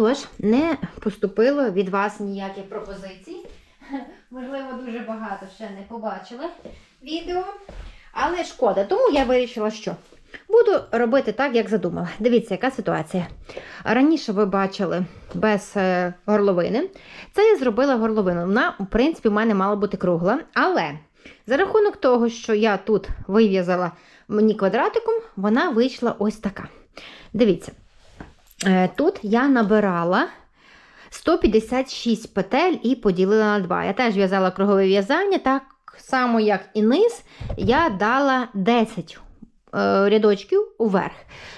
Отож, не поступило від вас ніяких пропозицій. Можливо, дуже багато ще не побачили відео. Але шкода, тому я вирішила, що буду робити так, як задумала. Дивіться, яка ситуація. Раніше ви бачили без е, горловини. Це я зробила горловину. Вона, в принципі, в мене мала бути кругла. Але за рахунок того, що я тут вив'язала мені квадратиком, вона вийшла ось така. Дивіться, тут я набирала 156 петель і поділила на 2. Я теж в'язала кругове в'язання, так само, як і низ, я дала 10 е, рядочків уверх.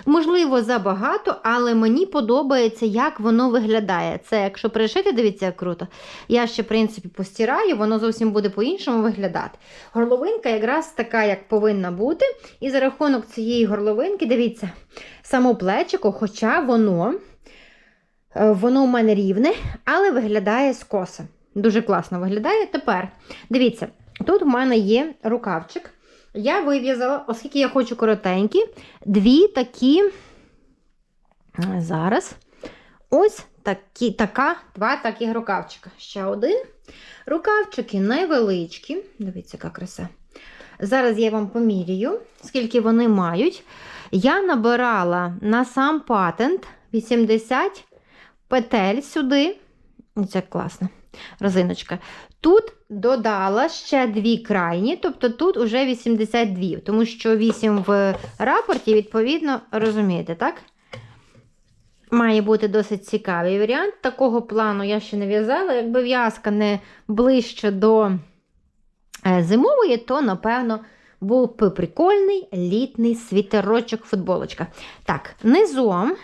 Можливо, забагато, але мені подобається, як воно виглядає. Це, якщо пришити, дивіться, як круто. Я ще, в принципі, постираю, воно зовсім буде по-іншому виглядати. Горловинка якраз така, як повинна бути. І за рахунок цієї горловинки, дивіться, само плечико, хоча воно. Е, Воно у мене рівне, але виглядає скоса. Дуже класно виглядає. Тепер, дивіться, тут у мене є рукавчик. Я вив'язала, оскільки я хочу коротенькі, дві такі. е, Зараз. Ось такі, така, два таких рукавчика. Ще один. Рукавчики невеличкі. Дивіться, яка краса. Зараз я вам поміряю, скільки вони мають. Я набирала на сам патент 80 петель сюди. Це класно. Розиночка. Тут додала ще дві крайні, тобто тут вже 82, тому що 8 в рапорті, відповідно, розумієте, так? Має бути досить цікавий варіант. Такого плану я ще не в'язала. Якби в'язка не ближче до е, зимової, то, напевно, був би прикольний літній світерочок, футболочка. Так, низом.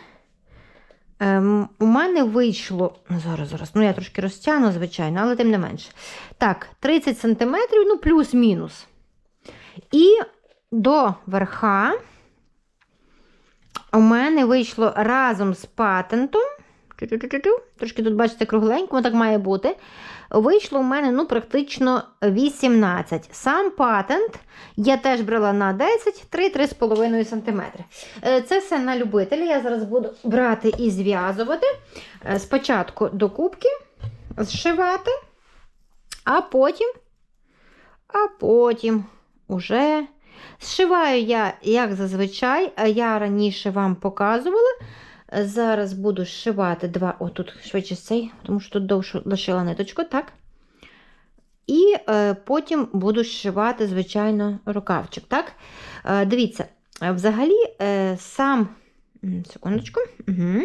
Ем, у мене вийшло. ну, Зараз, зараз, ну я трошки розтягну, звичайно, але тим не менше. Так, 30 см, ну, плюс-мінус. І до верха у мене вийшло разом з патентом. Трошки тут, бачите, кругленько, так має бути. Вийшло у мене ну, практично 18. Сам патент я теж брала на 10, 3-3,5 см. Е, Це все на любителя. Я зараз буду брати і зв'язувати. Е, Спочатку до кубки зшивати, а потім, а потім уже зшиваю я, як зазвичай, а я раніше вам показувала. Зараз буду зшивати два, о, тут швидше цей, тому що тут довше лишила ниточку, так. І е, потім буду зшивати, звичайно, рукавчик. так. Е, дивіться, взагалі, е, сам, секундочку, угу.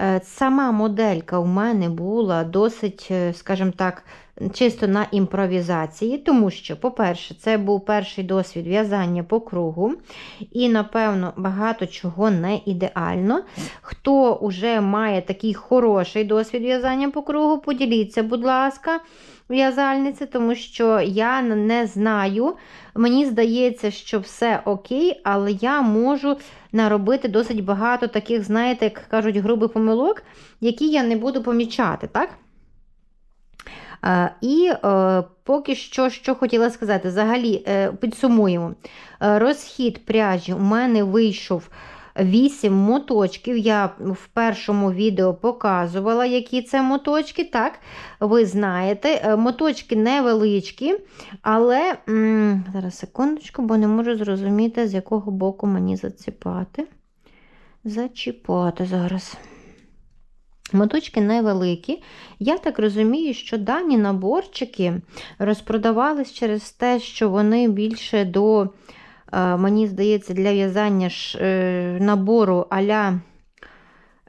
е, сама моделька у мене була досить, е, скажімо так, чисто на імпровізації, тому що, по-перше, це був перший досвід в'язання по кругу, і, напевно, багато чого не ідеально. Хто вже має такий хороший досвід в'язання по кругу, поділіться, будь ласка, в'язальниці, тому що я не знаю. Мені здається, що все окей, але я можу наробити досить багато таких, знаєте, як кажуть, грубих помилок, які я не буду помічати, так? І е, поки що, що хотіла сказати, взагалі е, підсумуємо. Е, Розхід пряжі у мене вийшов 8 моточків. Я в першому відео показувала, які це моточки. Так, ви знаєте, моточки невеличкі, але зараз секундочку, бо не можу зрозуміти, з якого боку мені заціпати. Зачіпати зараз. Моточки невеликі. Я так розумію, що дані наборчики розпродавались через те, що вони більше до, е, мені здається, для в'язання е, набору аля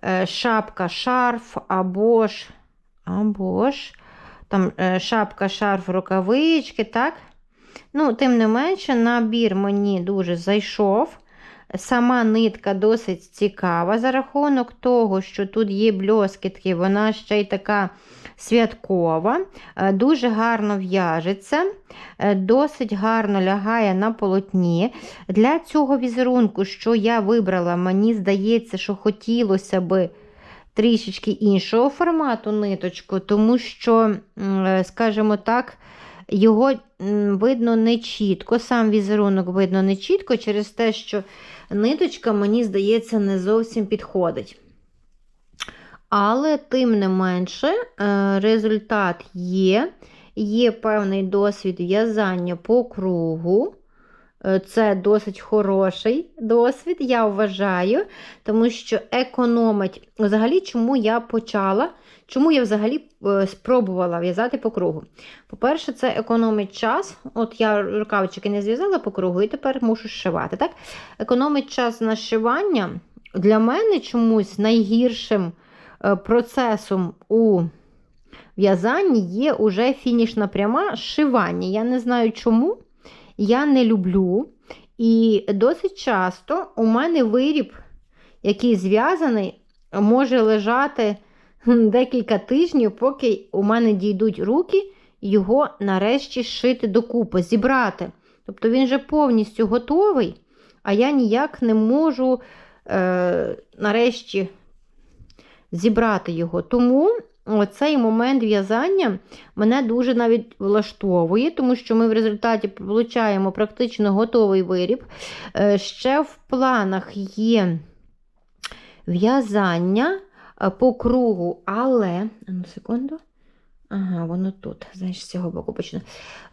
е, шапка, шарф або ж, або ж там шапка, шарф, рукавички, так? Ну, тим не менше, набір мені дуже зайшов. Сама нитка досить цікава за рахунок того, що тут є бльоскітки, вона ще й така святкова, е, дуже гарно в'яжеться, е, досить гарно лягає на полотні. Для цього візерунку, що я вибрала, мені здається, що хотілося би трішечки іншого формату ниточку, тому що, е, скажімо так, його видно не чітко, сам візерунок видно не чітко, через те, що ниточка, мені здається, не зовсім підходить. Але, тим не менше, е, результат є. Є певний досвід в'язання по кругу. Е, Це досить хороший досвід, я вважаю, тому що економить. Взагалі, чому я почала, чому я взагалі е, спробувала в'язати по кругу. По-перше, це економить час. От я рукавички не зв'язала по кругу і тепер мушу зшивати. Так? Економить час на зшивання для мене чомусь найгіршим е, процесом у в'язанні є уже фінішна пряма зшивання. Я не знаю чому. Я не люблю. І досить часто у мене виріб, який зв'язаний, може лежати декілька тижнів, поки у мене дійдуть руки його нарешті зшити докупи, зібрати. Тобто він вже повністю готовий, а я ніяк не можу е, нарешті зібрати його. Тому цей момент в'язання мене дуже навіть влаштовує, тому що ми в результаті отримуємо практично готовий виріб. Е, Ще в планах є в'язання е, по кругу, але. Ну, секунду. Ага, воно тут, знаєш, з цього боку почну.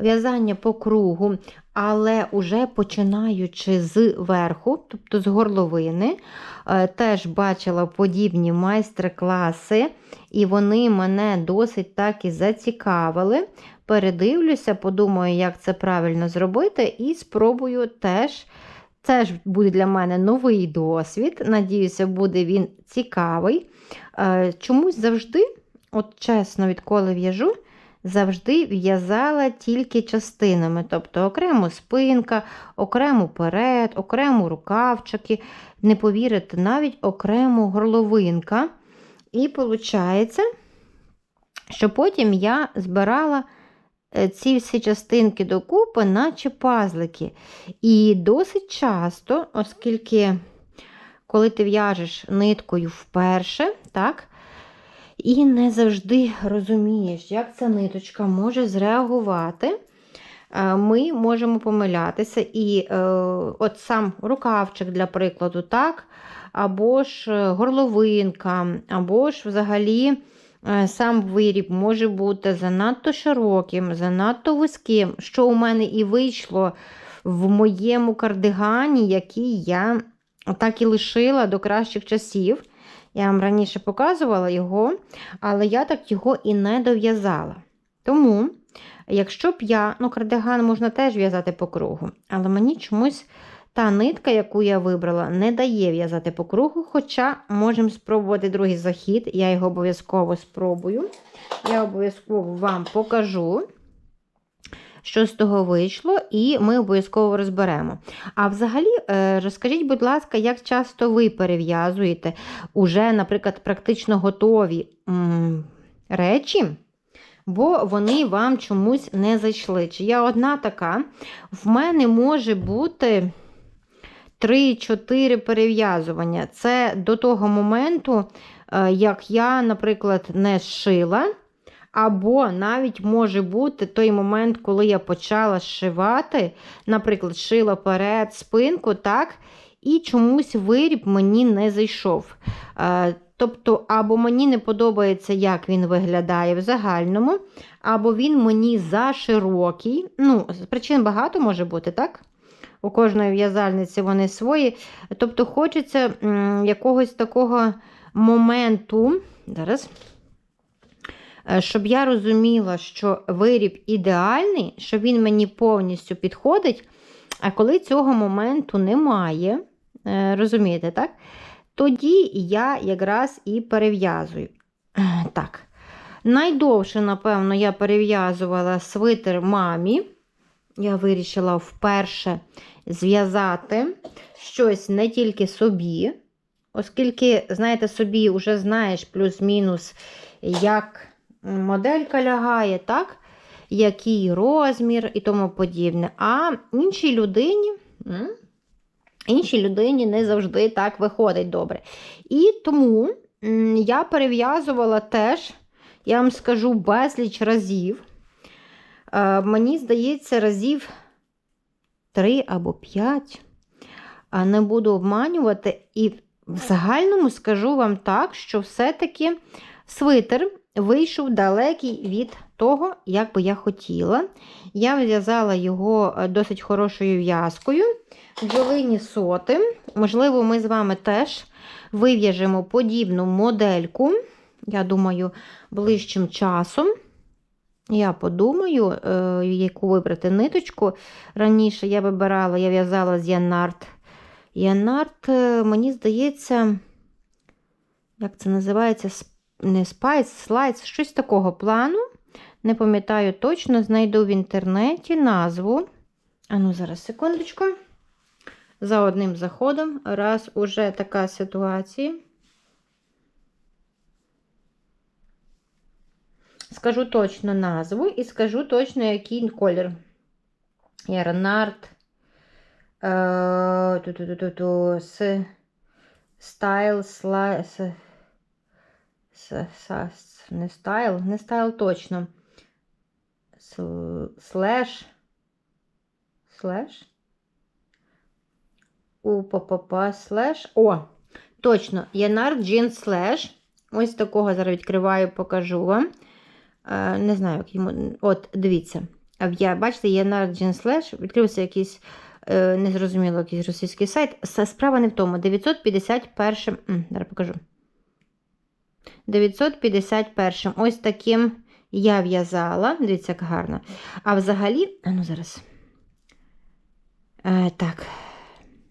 В'язання по кругу, але уже починаючи з верху, тобто з горловини, е, теж бачила подібні майстер-класи, і вони мене досить так і зацікавили. Передивлюся, подумаю, як це правильно зробити, і спробую теж. Це ж буде для мене новий досвід. Надіюся, буде він цікавий. Е, чомусь завжди. От чесно, відколи в'яжу, завжди в'язала тільки частинами. Тобто окремо спинка, окремо перед, окремо рукавчики, не повірите, навіть окремо горловинка. І виходить, що потім я збирала е, ці всі частинки докупи, наче пазлики. І досить часто, оскільки, коли ти в'яжеш ниткою вперше, так, і не завжди розумієш, як ця ниточка може зреагувати. Е, ми можемо помилятися. І е, от сам рукавчик, для прикладу, так, або ж е, горловинка, або ж взагалі е, сам виріб може бути занадто широким, занадто вузьким, що у мене і вийшло в моєму кардигані, який я так і лишила до кращих часів. Я вам раніше показувала його, але я так його і не дов'язала. Тому, якщо б я, ну, кардиган можна теж в'язати по кругу, але мені чомусь та нитка, яку я вибрала, не дає в'язати по кругу, хоча можемо спробувати другий захід, я його обов'язково спробую. Я обов'язково вам покажу що з того вийшло, і ми обов'язково розберемо. А взагалі, е, розкажіть, будь ласка, як часто ви перев'язуєте уже, наприклад, практично готові речі, бо вони вам чомусь не зайшли. Чи я одна така, в мене може бути. 3-4 перев'язування. Це до того моменту, е, як я, наприклад, не зшила, або навіть може бути той момент, коли я почала зшивати, наприклад, шила перед спинку, так, і чомусь виріб мені не зайшов. Е, тобто, або мені не подобається, як він виглядає в загальному, або він мені за широкий. Ну, причин багато може бути, так? У кожної в'язальниці вони свої. Тобто, хочеться якогось такого моменту. Зараз. Е, щоб я розуміла, що виріб ідеальний, що він мені повністю підходить. А коли цього моменту немає, е, розумієте, так? Тоді я якраз і перев'язую. Е, так. Найдовше, напевно, я перев'язувала свитер мамі. Я вирішила вперше зв'язати щось не тільки собі, оскільки, знаєте, собі вже знаєш плюс-мінус, як моделька лягає, так? який розмір і тому подібне. А іншій людині. Іншій людині не завжди так виходить добре. І тому я перев'язувала теж, я вам скажу, безліч разів. Е, мені здається, разів 3 або 5. Не буду обманювати. І в загальному скажу вам так, що все-таки свитер вийшов далекий від того, як би я хотіла. Я в'язала його е, досить хорошою в'язкою. Бджолині соти. Можливо, ми з вами теж вив'яжемо подібну модельку. Я думаю, ближчим часом. Я подумаю, е, яку вибрати ниточку. Раніше я вибирала, я в'язала з Янарт. Янарт, е, мені здається, як це називається? Не спайс, слайс, щось такого плану. Не пам'ятаю точно, знайду в інтернеті назву. Ану, зараз, секундочку. За одним заходом, раз уже така ситуація. Скажу точно назву і скажу точно, який колір. Ярнард. Стайл, слайс. Не стайл, не стайл точно. Слеш. Слеш. У ППП слеш. О, точно, Янар Джин слеш. Ось такого зараз відкриваю, покажу вам. Е, не знаю, як йому. От, дивіться. Я, Бачите, Янар Джин слеш. Відкрився якийсь е, незрозуміло, якийсь російський сайт. Справа не в тому. 951. Зараз покажу. 951. Ось таким я в'язала. Дивіться, як гарно. А взагалі, а ну зараз. Е, Так,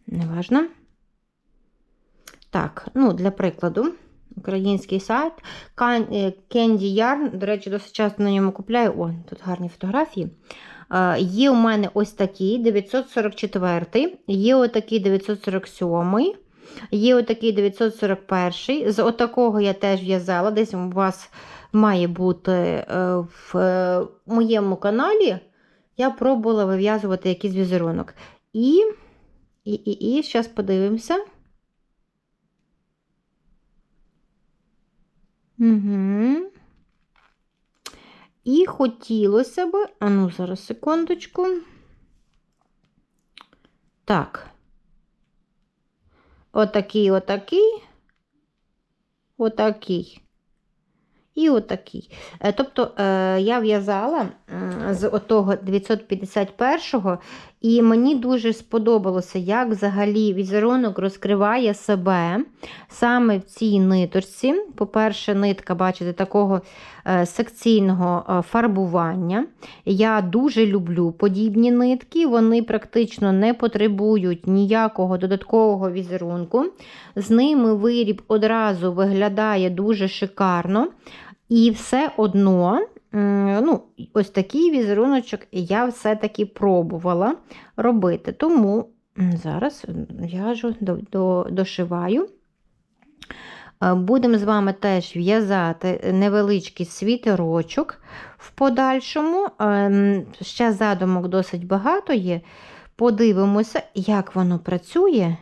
неважно. Так, ну, для прикладу, український сайт. Candy Yarn, до речі, досить часто на ньому купляю. О, тут гарні фотографії. Е, Є у мене ось такий 944, є отакий 947. Є отакий 941. З отакого я теж в'язала. Десь у вас має бути е, в е, моєму каналі. Я пробувала вив'язувати якийсь візерунок. І, і, і, і, зараз подивимося. Угу. І хотілося б, а ну, зараз секундочку. Так. Отакий, отакий, отакий. І отакий. Е, тобто е, я в'язала з отого 951-го, і мені дуже сподобалося, як взагалі візерунок розкриває себе саме в цій ниточці. По-перше, нитка, бачите, такого е, секційного фарбування. Я дуже люблю подібні нитки, вони практично не потребують ніякого додаткового візерунку. З ними виріб одразу виглядає дуже шикарно. І все одно, ну, ось такий візеруночок я все-таки пробувала робити. Тому зараз в'яжу, дошиваю. Будемо з вами теж в'язати невеличкий світерочок в подальшому. Ще задумок досить багато є. Подивимося, як воно працює.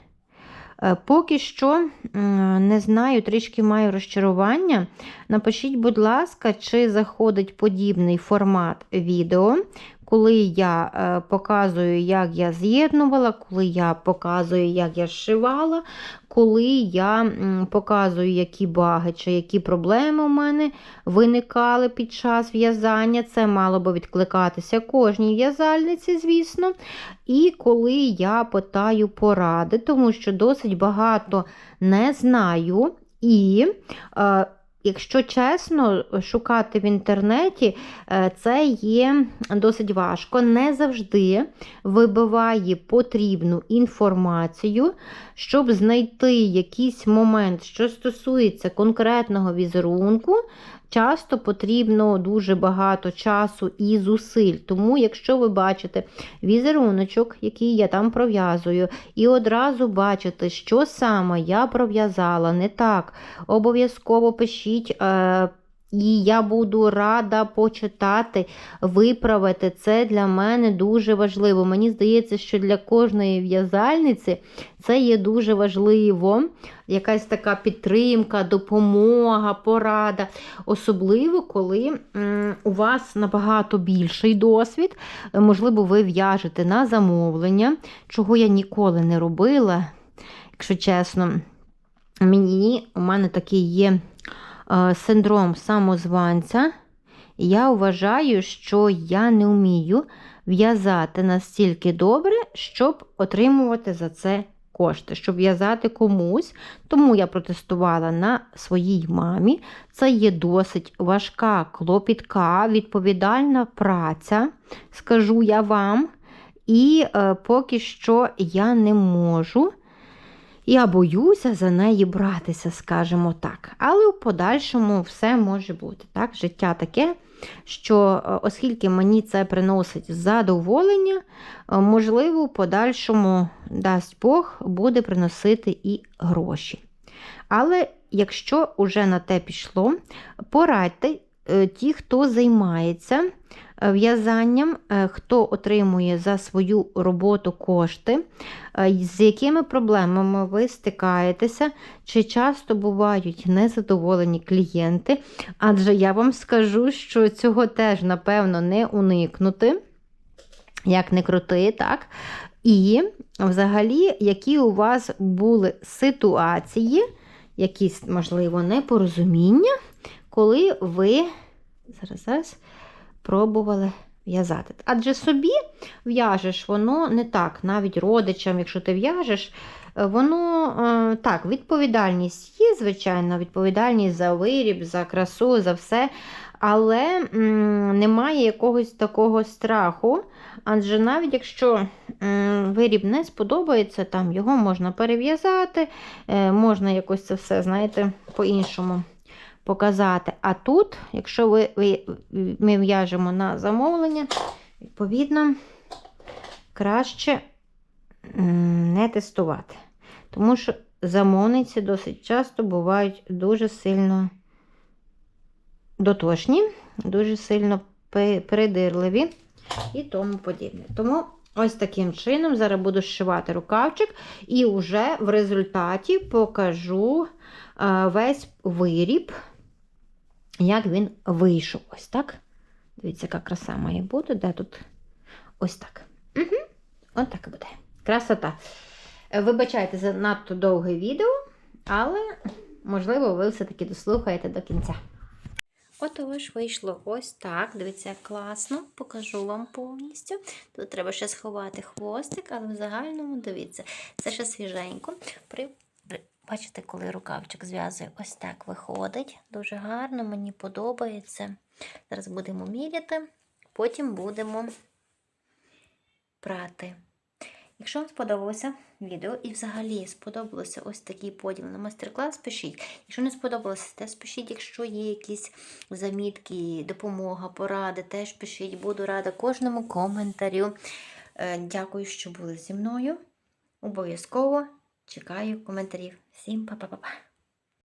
Е, поки що не знаю, трішки маю розчарування. Напишіть, будь ласка, чи заходить подібний формат відео, коли я е, показую, як я з'єднувала, коли я показую, як я зшивала, коли я показую, які баги чи які проблеми у мене виникали під час в'язання. Це мало би відкликатися кожній в'язальниці, звісно. І коли я питаю поради, тому що досить багато не знаю. І е, Якщо чесно, шукати в інтернеті е, це є досить важко. Не завжди вибиває потрібну інформацію, щоб знайти якийсь момент, що стосується конкретного візерунку, часто потрібно дуже багато часу і зусиль. Тому, якщо ви бачите візеруночок, який я там пров'язую, і одразу бачите, що саме я пров'язала не так, обов'язково пишіть. Е, і я буду рада почитати, виправити. Це для мене дуже важливо. Мені здається, що для кожної в'язальниці це є дуже важливо. Якась така підтримка, допомога, порада. Особливо, коли у вас набагато більший досвід. Можливо, ви в'яжете на замовлення, чого я ніколи не робила, якщо чесно. мені у мене такий є синдром самозванця. Я вважаю, що я не вмію в'язати настільки добре, щоб отримувати за це кошти, щоб в'язати комусь. Тому я протестувала на своїй мамі. Це є досить важка, клопітка, відповідальна праця, скажу я вам. І е, поки що я не можу. Я боюся за неї братися, скажімо так. Але в подальшому все може бути. Так? Життя таке, що е, оскільки мені це приносить задоволення, е, можливо, в подальшому, дасть Бог, буде приносити і гроші. Але якщо вже на те пішло, порадьте е, ті, хто займається в'язанням, е, хто отримує за свою роботу кошти, е, з якими проблемами ви стикаєтеся, чи часто бувають незадоволені клієнти, адже я вам скажу, що цього теж, напевно, не уникнути, як не крути, так? І взагалі, які у вас були ситуації, якісь, можливо, непорозуміння, коли ви зараз, зараз пробували в'язати. Адже собі в'яжеш, воно не так, навіть родичам, якщо ти в'яжеш, е, воно е, так, відповідальність є, звичайно, відповідальність за виріб, за красу, за все. Але м, немає якогось такого страху. Адже навіть якщо м, виріб не сподобається, там його можна перев'язати, е, можна якось це все, знаєте, по-іншому показати. А тут, якщо ви, ви, ми в'яжемо на замовлення, відповідно, краще не тестувати. Тому що замовниці досить часто бувають дуже сильно дотошні, дуже сильно передирливі і тому подібне. Тому ось таким чином зараз буду зшивати рукавчик, і вже в результаті покажу е, весь виріб, як він вийшов. Ось так. Дивіться, яка краса має бути. Де тут? Ось так. Угу. Ось так і буде. Красота. Е, Вибачайте за надто довге відео, але, можливо, ви все-таки дослухаєте до кінця. Отож, вийшло ось так. Дивіться, класно. Покажу вам повністю. Тут треба ще сховати хвостик, але в загальному, дивіться, це ще свіженько. При... Бачите, коли рукавчик зв'язує, ось так виходить. Дуже гарно, мені подобається. Зараз будемо міряти, потім будемо прати. Якщо вам сподобалося відео і взагалі сподобалося ось такий поділ на майстер-клас, пишіть. Якщо не сподобалося, теж пишіть, якщо є якісь замітки, допомога, поради, теж пишіть. Буду рада кожному коментарю. Е, Дякую, що були зі мною. Обов'язково чекаю коментарів. Всім па-па-па-па.